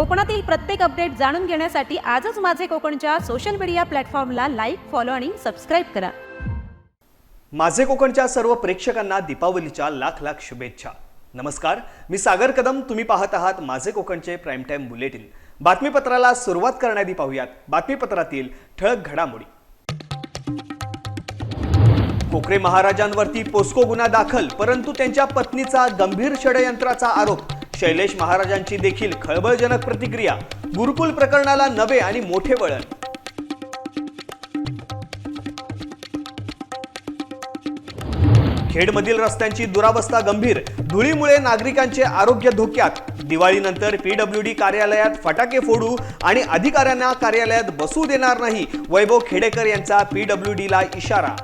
कोकणातील प्रत्येक अपडेट जाणून घेण्यासाठी आजच माझे कोकणच्या सोशल मीडिया प्लॅटफॉर्मला लाईक फॉलो आणि सबस्क्राईब करा. माझे कोकणच्या सर्व प्रेक्षकांना दीपावलीच्या लाख लाख शुभेच्छा. नमस्कार मी सागर कदम. तुम्ही पाहत आहात माझे कोकणचे प्राईम टाईम बुलेटिन बातमीपत्राला सुरुवात करण्याआधी पाहूयात. बातमीपत्रातील ठळक घडामोडी. कोकरे महाराजांवरती पोस्को गुन्हा दाखल परंतु त्यांच्या पत्नीचा गंभीर षडयंत्राचा आरोप. शैलेश महाराजांची देखील खळबळजनक प्रतिक्रिया गुरुकुल प्रकरणाला नवे आणि मोठे वळण. खेडमधील रस्त्यांची दुरावस्था गंभीर धुळीमुळे नागरिकांचे आरोग्य धोक्यात. दिवाळीनंतर पीडब्ल्यू डी कार्यालयात फटाके फोडू आणि अधिकाऱ्यांना कार्यालयात बसू देणार नाही वैभव खेडेकर यांचा पीडब्ल्यू ला इशारा.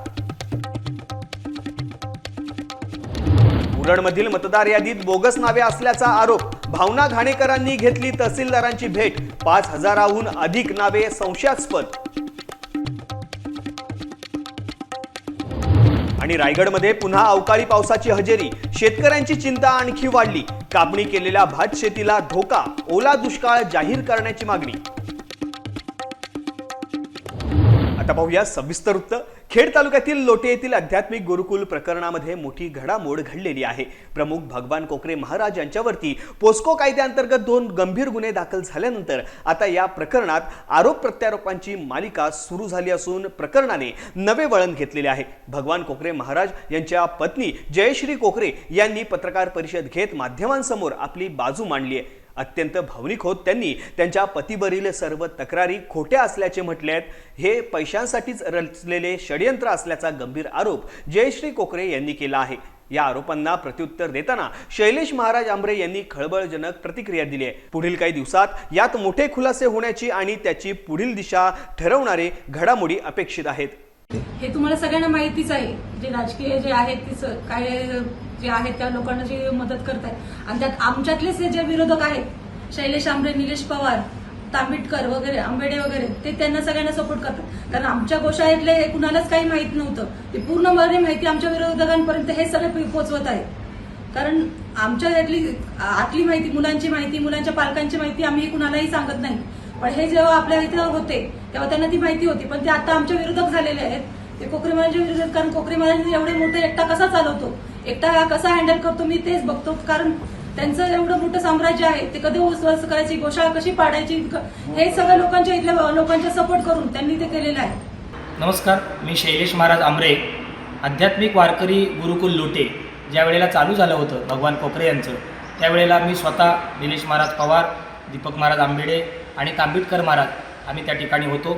उरणमधील मतदार यादीत बोगस नावे असल्याचा आरोप. भावना घाणेकरांनी घेतली तहसीलदारांची भेट. पाच हजाराहून अधिक नावे संशयास्पद. आणि रायगडमध्ये पुन्हा अवकाळी पावसाची हजेरी. शेतकऱ्यांची चिंता आणखी वाढली. कापणी केलेल्या भात शेतीला धोका. ओला दुष्काळ जाहीर करण्याची मागणी. आता पाहूया सविस्तर वृत्त. खेड तालुक्यातील लोटे येथील आध्यात्मिक गुरुकुल प्रकरणामध्ये मोठी घडामोड घडलेली आहे. प्रमुख भगवान कोकरे महाराज यांच्यावरती पोस्को कायद्याअंतर्गत दोन गंभीर गुन्हे दाखल झाल्यानंतर आता या प्रकरणात आरोप प्रत्यारोपांची मालिका सुरू झाली असून प्रकरणाने नवे वळण घेतलेले आहे. भगवान कोकरे महाराज यांच्या पत्नी जयश्री कोकरे यांनी पत्रकार परिषद घेत माध्यमांसमोर आपली बाजू मांडली आहे. अत्यंत भावनिक होत त्यांनी. त्यांच्या पतीवरील सर्व तक्रारी खोट्या असल्याचे म्हटले आहेत हे पैशांसाठीच रचलेले षडयंत्र असल्याचा गंभीर आरोप जयश्री कोकरे यांनी केला आहे. या आरोपांना प्रत्युत्तर देताना शैलेश महाराज आंबरे यांनी खळबळजनक प्रतिक्रिया दिली आहे. पुढील काही दिवसात यात मोठे खुलासे होण्याची आणि त्याची पुढील दिशा ठरवणारे घडामोडी अपेक्षित आहेत. हे तुम्हाला सगळ्यांना माहितीच आहे. जे राजकीय जे आहेत ते काय जे आहेत त्या लोकांना जे मदत करतायत. आणि त्यात आमच्यातलेच जे विरोधक आहेत शैलेश आंबरे निलेश पवार तांबिटकर वगैरे आंबेडे वगैरे ते त्यांना सगळ्यांना सपोर्ट करतात. कारण आमच्या गोशाळेतले हे कुणालाच काही माहीत नव्हतं. ते पूर्णपणे माहिती आमच्या विरोधकांपर्यंत हे सगळे पोहोचवत आहेत. कारण आमच्या यातली आतली माहिती मुलांची माहिती मुलांच्या पालकांची माहिती आम्ही कुणालाही सांगत नाही. पण हे जेव्हा आपल्या इथे होते तेव्हा त्यांना ती माहिती होती. पण ते आता आमच्या विरोधक झालेले आहेत. ते कोकरे महाराजांच्या विरोधात कारण कोकरे महाराज एवढे मोठे एकटा कसा चालवतो? एकटा हा कसा हँडल करतो? मी तेच बघतो. कारण त्यांचं एवढं मोठं साम्राज्य आहे. ते कधी उस्वास करायची? गोशाळा कशी पाडायची? हे सगळं लोकांच्या इथल्या लोकांच्या सपोर्ट करून त्यांनी ते केलेलं आहे. नमस्कार. मी शैलेश महाराज आमरे आध्यात्मिक वारकरी गुरुकुल लोटे. ज्या वेळेला चालू झालं होतं भगवान कोकरे यांचं त्यावेळेला मी स्वतः निलेश महाराज पवार दीपक महाराज आंबेडे आणि तांबिटकर महाराज आम्ही त्या ठिकाणी होतो.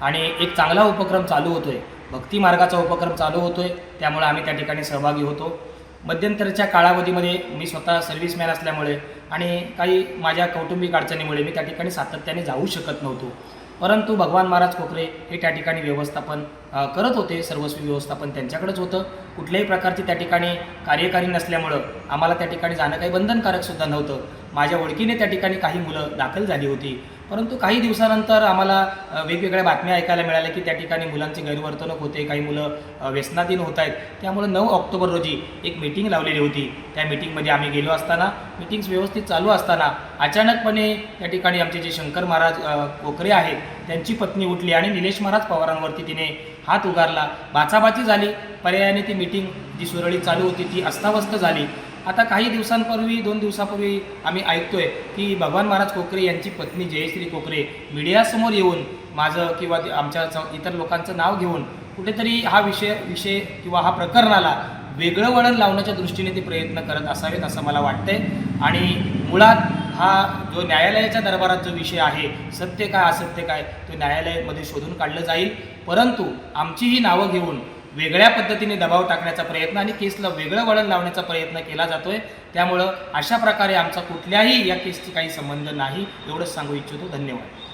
आणि एक चांगला उपक्रम चालू होतोय. भक्ती मार्गाचा उपक्रम चालू होतो आहे त्यामुळे आम्ही त्या ठिकाणी सहभागी होतो. मध्यंतरच्या काळावधीमध्ये मी स्वतः सर्व्हिसमॅन असल्यामुळे आणि काही माझ्या कौटुंबिक अडचणीमुळे मी त्या ठिकाणी सातत्याने जाऊ शकत नव्हतो. परंतु भगवान महाराज कोकरे हे त्या ठिकाणी व्यवस्थापन करत होते. सर्वस्वी व्यवस्थापन त्यांच्याकडेच होतं. कुठल्याही प्रकारची त्या ठिकाणी कार्यकारी नसल्यामुळं आम्हाला त्या ठिकाणी जाणं काही बंधनकारकसुद्धा नव्हतं. माझ्या ओळखीने त्या ठिकाणी काही मुलं दाखल झाली होती. परंतु काही दिवसानंतर आम्हाला वेगवेगळ्या बातम्या ऐकायला मिळाल्या की त्या ठिकाणी मुलांची गैरवर्तणूक होते काही मुलं व्यसनाधीन होत आहेत. त्यामुळे नऊ ऑक्टोबर रोजी एक मीटिंग लावलेली होती. त्या मीटिंगमध्ये आम्ही गेलो असताना मीटिंग्स व्यवस्थित चालू असताना अचानकपणे त्या ठिकाणी आमचे जे शंकर महाराज कोकरे आहेत त्यांची पत्नी उठली आणि निलेश महाराज पवारांवरती तिने हात उगारला. बाचाबाची झाली. पर्यायाने ती मीटिंग जी सुरळीत चालू होती ती अस्ताव्यस्त झाली. आता काही दिवसांपूर्वी दोन दिवसापूर्वी आम्ही ऐकतोय की भगवान महाराज कोकरे यांची पत्नी जयश्री कोकरे मीडियासमोर येऊन माझं किंवा आमच्या इतर लोकांचं नाव घेऊन कुठेतरी हा विषय विषय किंवा हा प्रकरणाला वेगळं वळण लावण्याच्या दृष्टीने ते प्रयत्न करत असावेत असं मला वाटतंय. आणि मुळात हा जो न्यायालयाच्या दरबारात जो विषय आहे सत्य काय असत्य काय तो न्यायालयामध्ये शोधून काढलं जाईल. परंतु आमची ही नावं घेऊन वेगळ्या पद्धतीने दबाव टाकण्याचा प्रयत्न आणि केसला वेगळं वळण लावण्याचा प्रयत्न केला जातोय. त्यामुळं अशा प्रकारे आमचा कुठल्याही या केसची काही संबंध नाही एवढंच सांगू इच्छितो. धन्यवाद.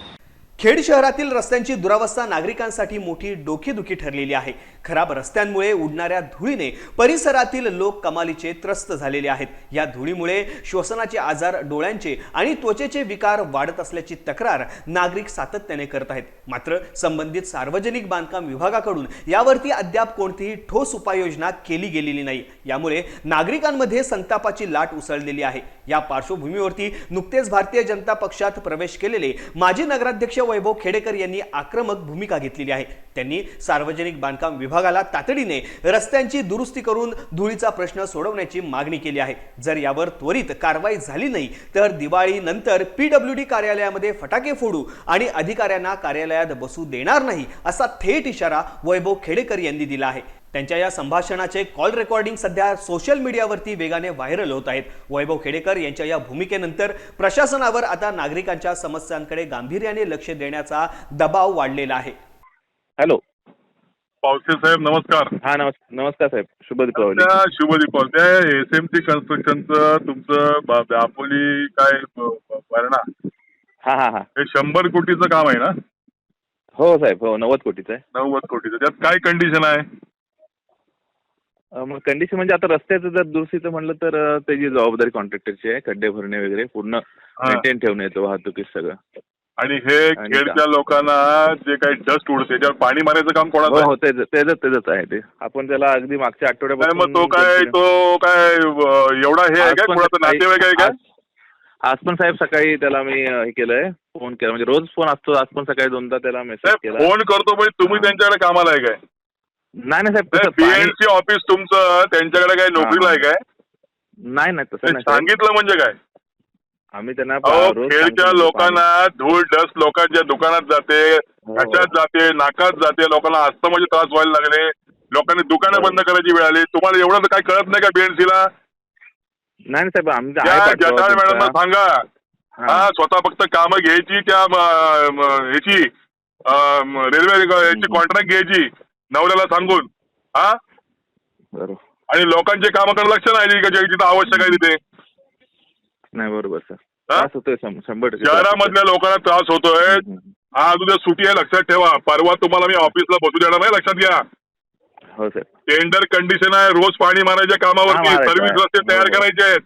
खेड शहरातील रस्त्यांची दुरावस्था नागरिकांसाठी मोठी डोकेदुखी ठरलेली आहे. खराब रस्त्यांमुळे उडणाऱ्या धुळीने परिसरातील लोक कमालीचे त्रस्त झालेले आहेत. या धुळीमुळे श्वसनाचे आजार डोळ्यांचे आणि त्वचेचे विकार वाढत असल्याची तक्रार नागरिक सातत्याने करत आहेत. मात्र संबंधित सार्वजनिक बांधकाम विभागाकडून यावरती अद्याप कोणतीही ठोस उपाययोजना केली गेलेली नाही. यामुळे नागरिकांमध्ये संतापाची लाट उसळलेली आहे. या पार्श्वभूमीवरती नुकतेच भारतीय जनता पक्षात प्रवेश केलेले माजी नगराध्यक्ष वैभव खेडेकर यांनी आक्रमक भूमिका घेतलेली आहे. त्यांनी सार्वजनिक बांधकाम विभागाला तातडीने रस्त्यांची दुरुस्ती करून धुळीचा प्रश्न सोडवण्याची मागणी केली आहे. जर यावर त्वरित कारवाई झाली नाही तर दिवाळीनंतर पीडब्ल्यू डी कार्यालयामध्ये फटाके फोडू आणि अधिकाऱ्यांना कार्यालयात बसू देणार नाही असा थेट इशारा वैभव खेडेकर यांनी दिला आहे. त्यांच्या या संभाषणाचे कॉल रेकॉर्डिंग सध्या सोशल मीडियावरती वेगाने व्हायरल होत आहेत. वैभव खेडेकर यांच्या या भूमिकेनंतर प्रशासनावर आता नागरिकांच्या समस्यांकडे गांभीर्याने लक्ष देण्याचा दबाव वाढलेला आहे. हॅलो. पावसे साहेब नमस्कार. हा नमस् नमस्कार साहेब. शुभ दीपावली शुभ दीपावली त्या एस एम सी कन्स्ट्रक्शनचं तुमचं दापोली काय भरणा हा हा हा. हे शंभर कोटीचं काम आहे ना? हो साहेब हो नव्वद कोटीचं आहे. नव्वद कोटीचं. त्यात काय कंडिशन आहे? मग कंडिशन म्हणजे आता रस्त्याचं जर दुरुस्तीचं म्हणलं तर त्याची जबाबदारी कॉन्ट्रॅक्टरची आहे खड्डे भरणे वगैरे पूर्ण मेंटेन ठेवणे येतं वाहतुकीत सगळं. आणि हे खेडच्या लोकांना जे काही डस्ट उडते त्याच्यावर पाणी मारायचं काम हो कोणाचं हो तेच तेच आहे ते. आपण त्याला अगदी मागच्या नाही आठवड्यापासून मग तो काय तो काय एवढा हे आहे सकाळी- नातेवाईक आहे काय आज- पण साहेब सकाळी त्याला मी हे केलंय फोन केला. म्हणजे रोज फोन असतो आज पण सकाळी दोनदा त्याला मेसेज केला. फोन करतो म्हणजे तुम्ही हा. त्यांच्याकडे कामाला आहे. काय नाही नाही साहेब तसं पाणी- बीएनसी ऑफिस तुमचं त्यांच्याकडे काय नोकरीला आहे काय नाही नाही तसं नाही साहेब. सांगितलं म्हणजे काय आम्ही त्यांना अहो रोज खेळच्या सांगतो लोकांना धूळ डस्ट लोकांच्या दुकानात जाते हो. कशात जाते नाकात जाते लोकांना अस्थमाचे त्रास व्हायला लागले लोकांनी दुकानं हो. बंद करायची वेळ आली तुम्हाला एवढं तर काही कळत नाही का बीएनसीला नाही नाही साहेब आम्ही त्या आहे पाठवा जटाळ तुमचा. मॅडमला सांगा हा. हा स्वतः फक्त कामं घ्यायची त्या म, म, ह्याची अम, रेल्वे याची कॉन्ट्रॅक्ट घ्यायची नवऱ्याला सांगून हा बरोबर आणि लोकांचे कामाकडे लक्ष नाही का आवश्यक आहे तिथे नाही बरोबर सर हा? त्रास होतोय शंभर शहरामधल्या लोकांना त्रास होतोय. आज उद्या सुट्टी आहे लक्षात ठेवा परवा तुम्हाला मी ऑफिसला बसू देणार नाही लक्षात घ्या हो सर टेंडर कंडिशन आहे रोज पाणी मारायच्या हा, कामावरती सर्व्हिस. रस्ते तयार. करायचे आहेत.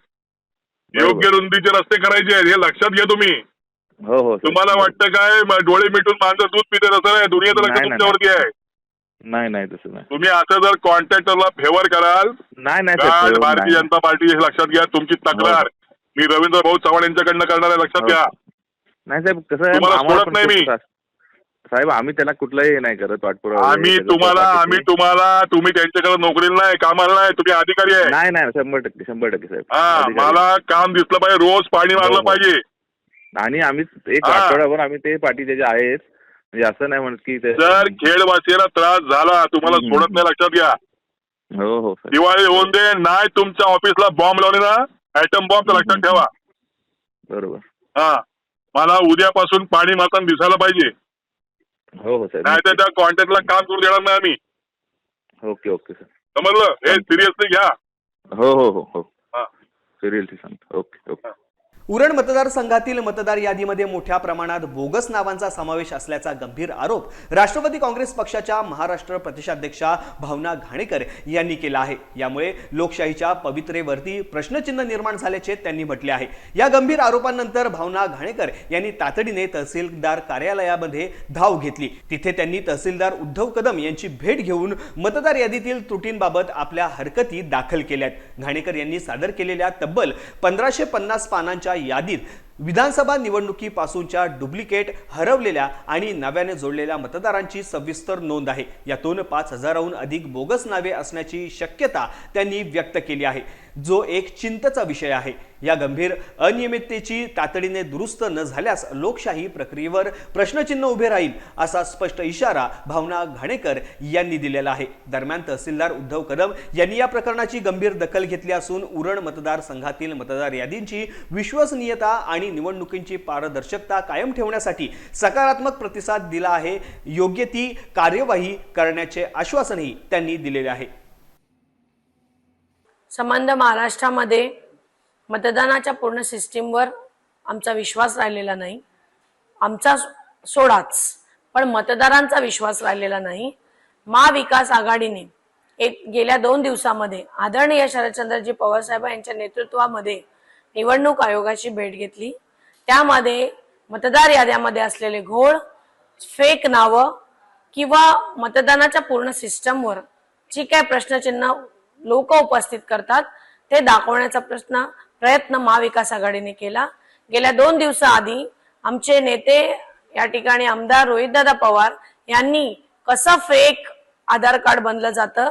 योग्य रुंदीचे रस्ते करायचे आहेत हे लक्षात घ्या तुम्ही हो हो. तुम्हाला वाटतं काय डोळे मिटून माणसं दूध पिते तसं नाही दुनियाचं लक्ष तुमच्यावरती आहे नाही नाही तसं नाही तुम्ही असं जर कॉन्ट्रॅक्टरला फेवर कराल नाही नाही भारतीय नाही. जनता पार्टी हे लक्षात घ्या तुमची तक्रार मी रवींद्र भाऊ चव्हाण यांच्याकडनं करणार आहे लक्षात हो. घ्या नाही साहेब कसं आहे तुम्हाला आम्हाला सोडत पण नाही खूप मी. त्रास- साहेब आम्ही त्याला कुठलाही हे नाही करत वगैरे आम्ही तुम्हाला आम्ही. तुम्हाला तुम्ही त्यांच्याकडे नोकरीला नाही कामाला नाही तुम्ही अधिकारी आहे नाही नाही शंभर टक्के शंभर टक्के साहेब हा अधिकारी. मला काम दिसलं पाहिजे रोज पाणी हो, मारलं हो. पाहिजे आणि आम्ही एक हा. आठवड्याभर आम्ही ते पाठी त्याचे आहेत म्हणजे असं नाही म्हणत की जर खेडवासीला त्रास झाला तुम्हाला. सोडत नाही लक्षात घ्या. हो हो सर. दिवाळी होऊन दे नाही तुमच्या ऑफिसला बॉम्ब लावले ना ऍटम बॉम्ब लक्षात ठेवा. बरोबर. हा. मला उद्यापासून पाणी मारताना दिसायला पाहिजे. हो हो साहेब नाही तर त्या कॉन्ट्रॅक्टला काम करू देणार नाही आम्ही. Okay okay sir. समजलं? हे सिरियसली घ्या. हो हो हो हो. हा. सिरियसली सांगतो. Okay okay. उरण मतदारसंघातील मतदार यादीमध्ये मोठ्या प्रमाणात बोगस नावांचा समावेश असल्याचा गंभीर आरोप राष्ट्रवादी काँग्रेस पक्षाच्या महाराष्ट्र प्रदेशाध्यक्षा भावना घाणेकर यांनी केला आहे. यामुळे लोकशाहीच्या पवित्रेवरती प्रश्नचिन्ह निर्माण झाल्याचे त्यांनी म्हटले आहे. या गंभीर आरोपांनंतर भावना घाणेकर यांनी तातडीने तहसीलदार कार्यालयामध्ये धाव घेतली. तिथे त्यांनी तहसीलदार उद्धव कदम यांची भेट घेऊन मतदार यादीतील त्रुटींबाबत आपल्या हरकती दाखल केल्यात. घाणेकर यांनी सादर केलेल्या तब्बल पंधराशे पन्नास पानांच्या यादीत विधानसभा निवडणुकीपासूनच्या डुप्लिकेट हरवलेल्या आणि नव्याने जोडलेल्या मतदारांची सविस्तर नोंद आहे. यातून पाच हजाराहून अधिक बोगस नावे असण्याची शक्यता त्यांनी व्यक्त केली आहे. जो एक चिंतेचा विषय आहे. या गंभीर अनियमिततेची तातडीने दुरुस्त न झाल्यास लोकशाही प्रक्रियेवर प्रश्नचिन्ह उभे राहील असा स्पष्ट इशारा भावना घाणेकर यांनी दिलेला आहे. दरम्यान तहसीलदार उद्धव कदम यांनी या प्रकरणाची गंभीर दखल घेतली असून उरण मतदारसंघातील मतदार यादींची विश्वसनीयता आणि निवडणुकींची पारदर्शकता कायम ठेवण्यासाठी सकारात्मक प्रतिसाद दिला आहे. योग्य ती कार्यवाही करण्याचे आश्वासनही त्यांनी दिलेले आहे. संबंध महाराष्ट्रामध्ये मतदानाच्या पूर्ण सिस्टीमवर आमचा विश्वास राहिलेला नाही. आमचा सोडाच पण मतदारांचा विश्वास राहिलेला नाही. महाविकास आघाडीने एक गेल्या दोन दिवसामध्ये आदरणीय शरदचंद्रजी पवारसाहेब यांच्या नेतृत्वामध्ये निवडणूक आयोगाची भेट घेतली. त्यामध्ये मतदार याद्यामध्ये असलेले घोळ फेक नावं किंवा मतदानाच्या पूर्ण सिस्टमवर जी काय प्रश्नचिन्ह लोक उपस्थित करतात. ते दाखवण्याचा प्रश्न प्रयत्न महाविकास आघाडीने केला. गेल्या दोन दिवसाआधी आमचे नेते या ठिकाणी आमदार रोहितदादा पवार यांनी कसं फेक आधार कार्ड बनलं जातं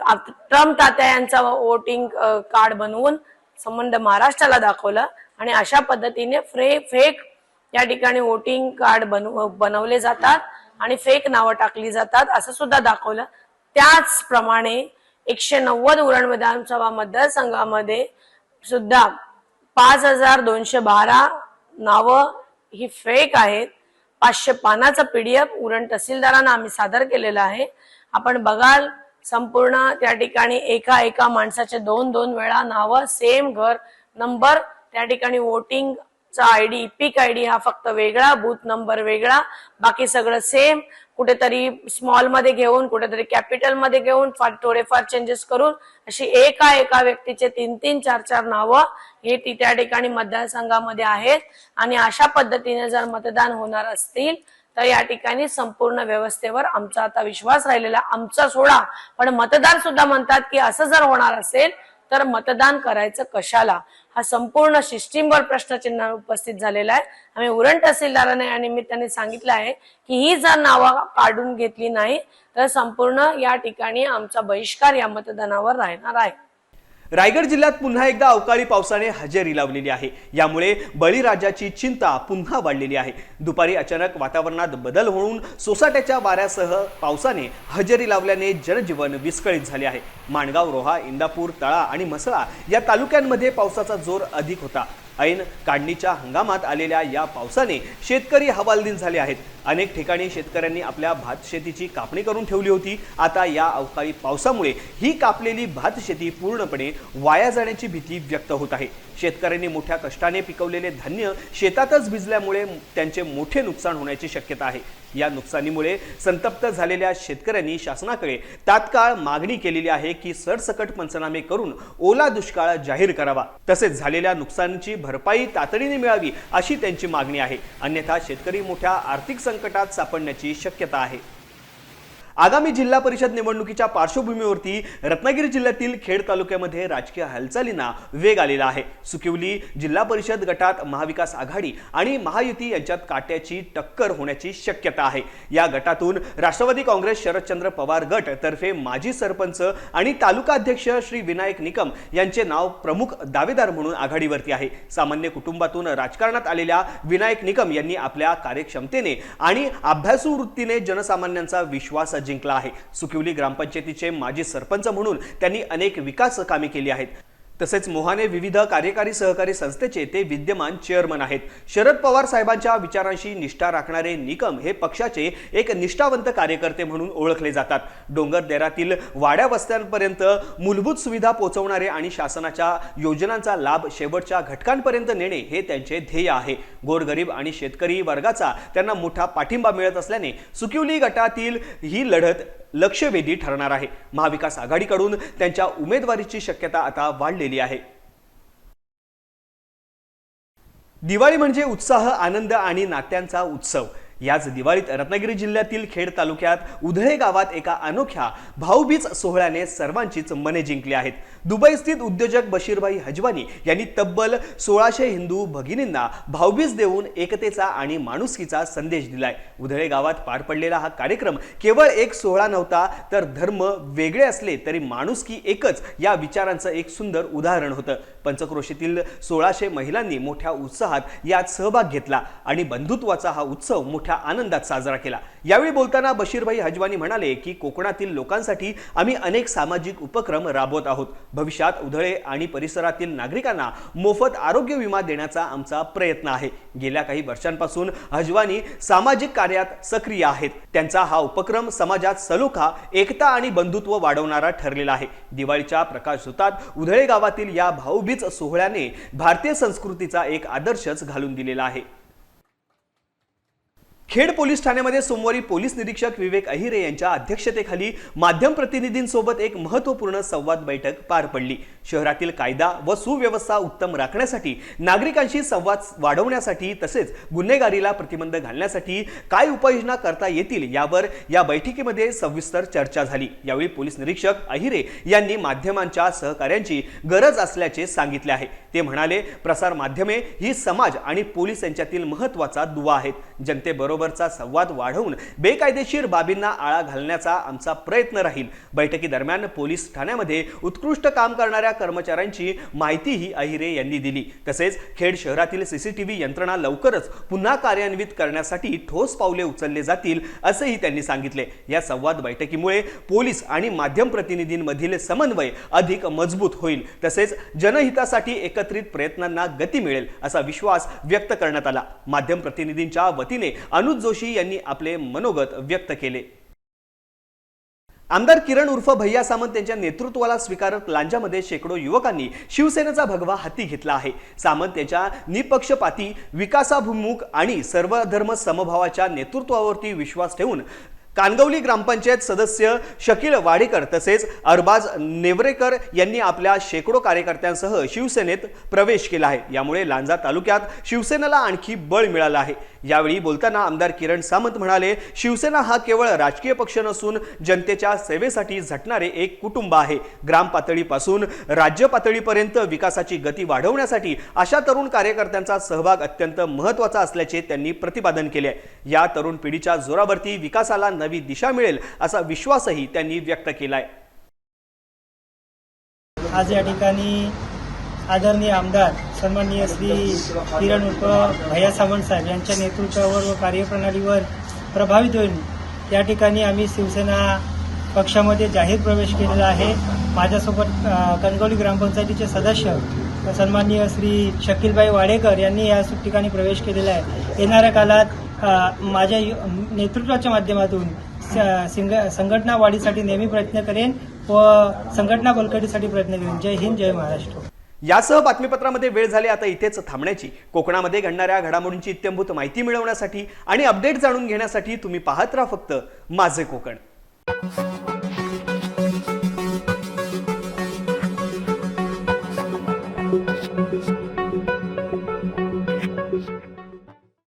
ट्रम्प तात्या यांचा वोटिंग कार्ड बनवून संबंध महाराष्ट्राला दाखवला आणि अशा पद्धतीने फ्रे फेक या ठिकाणी वोटिंग कार्ड बनव बनवले जातात आणि फेक नावं टाकली जातात असं सुद्धा दाखवलं. त्याचप्रमाणे एकशे नव्वद उरण विधानसभा मतदारसंघामध्ये सुद्धा पाच हजार दोनशे बारा नावं ही फेक आहेत. पाचशे पानाचा पीडीएफ उरण तहसीलदारांना आम्ही सादर केलेला आहे. आपण बघाल संपूर्ण त्या ठिकाणी एका एका माणसाचे दोन दोन वेळा नावं सेम घर नंबर त्या ठिकाणी वोटिंग चा आयडी पिक आयडी हा फक्त वेगळा बूथ नंबर वेगळा बाकी सगळं सेम कुठेतरी स्मॉलमध्ये घेऊन कुठेतरी कॅपिटलमध्ये घेऊन फार थोडेफार चेंजेस करून अशी एका एका व्यक्तीचे तीन तीन चार चार नावं हे ती त्या ठिकाणी मतदारसंघामध्ये आहेत. आणि अशा पद्धतीने जर मतदान होणार असतील तर या ठिकाणी संपूर्ण व्यवस्थेवर आमचा आता विश्वास राहिलेला आमचा सोडा. पण मतदार सुद्धा म्हणतात की असं जर होणार असेल तर मतदान करायचं कशाला? हा संपूर्ण सिस्टीमवर प्रश्नचिन्ह उपस्थित झालेला आहे. आम्ही उरण तहसीलदाराने या निमित्ताने सांगितलं आहे की ही जर नावं काढून घेतली नाही तर संपूर्ण या ठिकाणी आमचा बहिष्कार या मतदानावर राहणार आहे. रायगड जिल्ह्यात पुन्हा एकदा अवकाळी पावसाने हजेरी लावलेली आहे. यामुळे बळीराजाची चिंता पुन्हा वाढलेली आहे. दुपारी अचानक वातावरणात बदल होऊन सोसाट्याच्या वाऱ्यासह पावसाने हजेरी लावल्याने जनजीवन विस्कळीत झाले आहे. माणगाव रोहा इंदापूर तळा आणि म्हसळा या तालुक्यांमध्ये पावसाचा जोर अधिक होता. ऐन काढणीच्या हंगामात आलेल्या या पावसाने शेतकरी हवालदिल झाले आहेत. अनेक ठिकाणी शेतकऱ्यांनी आपल्या भात शेतीची कापणी करून ठेवली होती. आता या अवकाळी पावसामुळे ही कापलेली भात शेती पूर्णपणे वाया जाण्याची भीती व्यक्त होत आहे. शेतकऱ्यांनी मोठ्या कष्टाने पिकवलेले धान्य शेतातच भिजल्यामुळे त्यांचे मोठे नुकसान होण्याची शक्यता आहे. या नुकसानीमुळे संतप्त झालेल्या शेतकऱ्यांनी शासनाकडे तात्काळ मागणी केलेली आहे की सरसकट पंचनामे करून ओला दुष्काळ जाहीर करावा. तसेच झालेल्या नुकसानीची भरपाई तातडीने मिळावी अशी त्यांची मागणी आहे. अन्यथा शेतकरी मोठ्या आर्थिक संकटात सापडण्याची शक्यता आहे. आगामी जिल्हा परिषद निवडणुकीच्या पार्श्वभूमीवरती रत्नागिरी जिल्ह्यातील खेड तालुक्यामध्ये राजकीय हालचालींना वेग आलेला आहे. सुकिवली जिल्हा परिषद गटात महाविकास आघाडी आणि महायुती यांच्यात काट्याची टक्कर होण्याची शक्यता आहे. या गटातून राष्ट्रवादी काँग्रेस शरदचंद्र पवार गट तर्फे माजी सरपंच आणि तालुका अध्यक्ष श्री विनायक निकम यांचे नाव प्रमुख दावेदार म्हणून आघाडीवरती आहे. सामान्य कुटुंबातून राजकारणात आलेल्या विनायक निकम यांनी आपल्या कार्यक्षमतेने आणि अभ्यासू वृत्तीने जनसामान्यांचा विश्वास जिंकला आहे. सुकिवली ग्रामपंचायतीचे माजी सरपंच म्हणून त्यांनी अनेक विकास कामे केली आहेत. तसेच मोहाने विविध कार्यकारी सहकारी संस्थेचे ते विद्यमान चेअरमन आहेत. शरद पवार साहेबांच्या विचारांशी निष्ठा राखणारे निकम हे पक्षाचे एक निष्ठावंत कार्यकर्ते म्हणून ओळखले जातात. डोंगरदेरातील वाड्या वस्त्यांपर्यंत मूलभूत सुविधा पोहोचवणारे आणि शासनाच्या योजनांचा लाभ शेवटच्या घटकांपर्यंत नेणे हे त्यांचे ध्येय आहे. गोरगरीब आणि शेतकरी वर्गाचा त्यांना मोठा पाठिंबा मिळत असल्याने सुकिवली गटातील ही लढत लक्षवेधी ठरणार आहे. महाविकास आघाडीकडून त्यांच्या उमेदवारीची शक्यता आता वाढलेली आहे. दिवाळी म्हणजे उत्साह आनंद आणि नात्यांचा उत्सव. याच दिवाळीत रत्नागिरी जिल्ह्यातील खेड तालुक्यात उधळे गावात एका अनोख्या भाऊबीज सोहळ्याने सर्वांचीच मने जिंकली आहेत. दुबई स्थित उद्योजक बशीरभाई हजवानी यांनी तब्बल सोळाशे हिंदू भगिनींना भाऊबीज देऊन एकतेचा आणि माणुसकीचा संदेश दिलाय. उधळे गावात पार पडलेला हा कार्यक्रम केवळ एक सोहळा नव्हता तर धर्म वेगळे असले तरी माणुसकी एकच या विचारांचं एक सुंदर उदाहरण होतं. पंचक्रोशीतील सोळाशे महिलांनी मोठ्या उत्साहात यात सहभाग घेतला आणि बंधुत्वाचा हा उत्सव मोठ्या आनंदात साजरा केला. यावेळी बोलताना बशीरभाई हजवानी म्हणाले की कोकणातील लोकांसाठी आम्ही अनेक सामाजिक उपक्रम राबवत आहोत. भविष्यात उधळे आणि परिसरातील नागरिकांना मोफत आरोग्य विमा देण्याचा आमचा प्रयत्न आहे. गेल्या काही वर्षांपासून हजवानी सामाजिक कार्यात सक्रिय आहेत. त्यांचा हा उपक्रम समाजात सलोखा एकता आणि बंधुत्व वाढवणारा ठरलेला आहे. दिवाळीच्या प्रकाशझोतात उधळे गावातील या भाऊबीज सोहळ्याने भारतीय संस्कृतीचा एक आदर्शच घालून दिलेला आहे. खेड पोलीस ठाण्यामध्ये सोमवारी पोलीस निरीक्षक विवेक अहिरे यांच्या अध्यक्षतेखाली माध्यम प्रतिनिधींसोबत एक महत्त्वपूर्ण संवाद बैठक पार पडली. शहरातील कायदा व सुव्यवस्था उत्तम राखण्यासाठी नागरिकांशी संवाद वाढवण्यासाठी तसेच गुन्हेगारीला प्रतिबंध घालण्यासाठी काय उपाययोजना करता येतील यावर या बैठकीमध्ये सविस्तर चर्चा झाली. यावेळी पोलीस निरीक्षक अहिरे यांनी माध्यमांच्या सहकार्यांची गरज असल्याचे सांगितले आहे. ते म्हणाले प्रसार माध्यमे ही समाज आणि पोलीस यांच्यातील महत्त्वाचा दुवा आहेत. बरोबरचा संवाद वाढवून बेकायदेशीर बाबींना आळा घालण्याचा आमचा प्रयत्न राहील. बैठकीदरम्यान पोलीस ठाण्यामध्ये उत्कृष्ट काम करणाऱ्या कर्मचाऱ्यांची माहितीही अहिरे यांनी दिली. तसेच खेड शहरातील सीसीटीव्ही यंत्रणा लवकरच पुन्हा कार्यान्वित करण्यासाठी ठोस पावले उचलले जातील असेही त्यांनी सांगितले. या संवाद बैठकीमुळे पोलीस आणि माध्यम प्रतिनिधींमधील समन्वय अधिक मजबूत होईल. तसेच जनहितासाठी एकत्रित प्रयत्नांना गती मिळेल असा विश्वास व्यक्त करण्यात आला. माध्यम प्रतिनिधींच्या वतीने अनुज जोशी यांनी आपले मनोगत व्यक्त केले. आमदार किरण उर्फ भैया सामंत यांच्या नेतृत्वाला स्वीकारत लांजामध्ये शेकडो युवकांनी शिवसेनेचा भगवा हाती घेतला आहे. सामंत यांच्या निपक्षपाती विकासाभिमुख आणि सर्वधर्म समभावाच्या नेतृत्वावरती विश्वास ठेवून कानगवली ग्रामपंचायत सदस्य शकील वाडेकर तसेच अरबाज नेवरेकर यांनी आपल्या शेकडो कार्यकर्त्यांसह शिवसेनेत प्रवेश केला आहे. यामुळे लांजा तालुक्यात शिवसेनेला आणखी बळ मिळालं आहे. यावेळी बोलताना आमदार किरण सामंत म्हणाले शिवसेना हा केवळ राजकीय पक्ष नसून जनतेच्या सेवेसाठी झटणारे एक कुटुंब आहे. ग्राम पातळीपासून राज्य पातळीपर्यंत विकासाची गती वाढवण्यासाठी अशा तरुण कार्यकर्त्यांचा सहभाग अत्यंत महत्त्वाचा असल्याचे त्यांनी प्रतिपादन केले आहे. या तरुण पिढीच्या जोरावरती विकासाला नवी दिशा मिळेल असा विश्वासही त्यांनी व्यक्त केलाय. आज या ठिकाणी आदरणीय आमदार सन्माननीय श्री किरण उर्फ भैया सावंत साहेब यांच्या नेतृत्वावर व कार्यप्रणालीवर प्रभावित होईल या ठिकाणी आम्ही शिवसेना पक्षामध्ये जाहीर प्रवेश केलेला आहे. माझ्यासोबत अ, कणकवली ग्रामपंचायतीचे सदस्य सन्माननीय श्री शकीलबाई वाडेकर यांनी या ठिकाणी प्रवेश केलेला आहे. येणाऱ्या काळात माझ्या नेतृत्वाच्या माध्यमातून सिंग- संघटना वाढीसाठी नेहमी प्रयत्न करेन व संघटना बलकटीसाठी प्रयत्न करेन. जय हिंद जय महाराष्ट्र. यासह बातमीपत्रामध्ये वेळ झाली आता इथेच थांबण्याची. कोकणामध्ये घडणाऱ्या घडामोडींची इत्यंभूत माहिती मिळवण्यासाठी आणि अपडेट जाणून घेण्यासाठी तुम्ही पाहत राहा फक्त माझे कोकण.